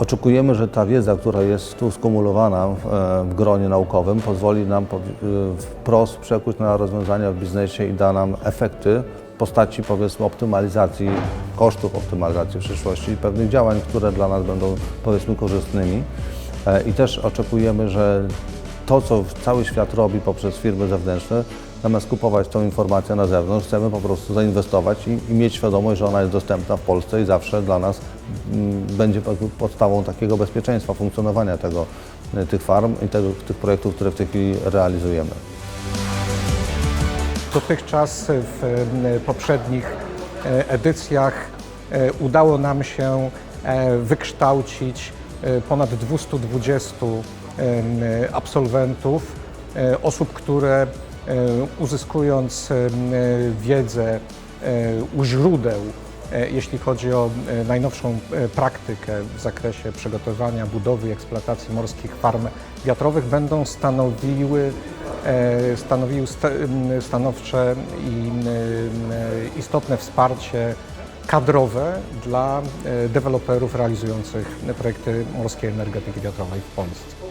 Oczekujemy, że ta wiedza, która jest tu skumulowana w, e, w gronie naukowym, pozwoli nam e, wprost przekuć na rozwiązania w biznesie i da nam efekty w postaci powiedzmy optymalizacji kosztów, optymalizacji w przyszłości i pewnych działań, które dla nas będą powiedzmy korzystnymi. E, I też oczekujemy, że to, co cały świat robi poprzez firmy zewnętrzne, zamiast kupować tą informację na zewnątrz, chcemy po prostu zainwestować i, i mieć świadomość, że ona jest dostępna w Polsce i zawsze dla nas mm, będzie pod- podstawą takiego bezpieczeństwa funkcjonowania tego, y, tych farm i tego, tych projektów, które w tej chwili realizujemy. Dotychczas w e, poprzednich e, edycjach udało nam się e, wykształcić ponad 220 em, absolwentów, osób, które uzyskując em, wiedzę e, u źródeł, e, jeśli chodzi o e, najnowszą e, praktykę w zakresie przygotowania, budowy i eksploatacji morskich farm wiatrowych, będą stanowiły e, stanowiły stanowcze i istotne wsparcie kadrowe dla e, deweloperów realizujących projekty morskiej energetyki wiatrowej w Polsce.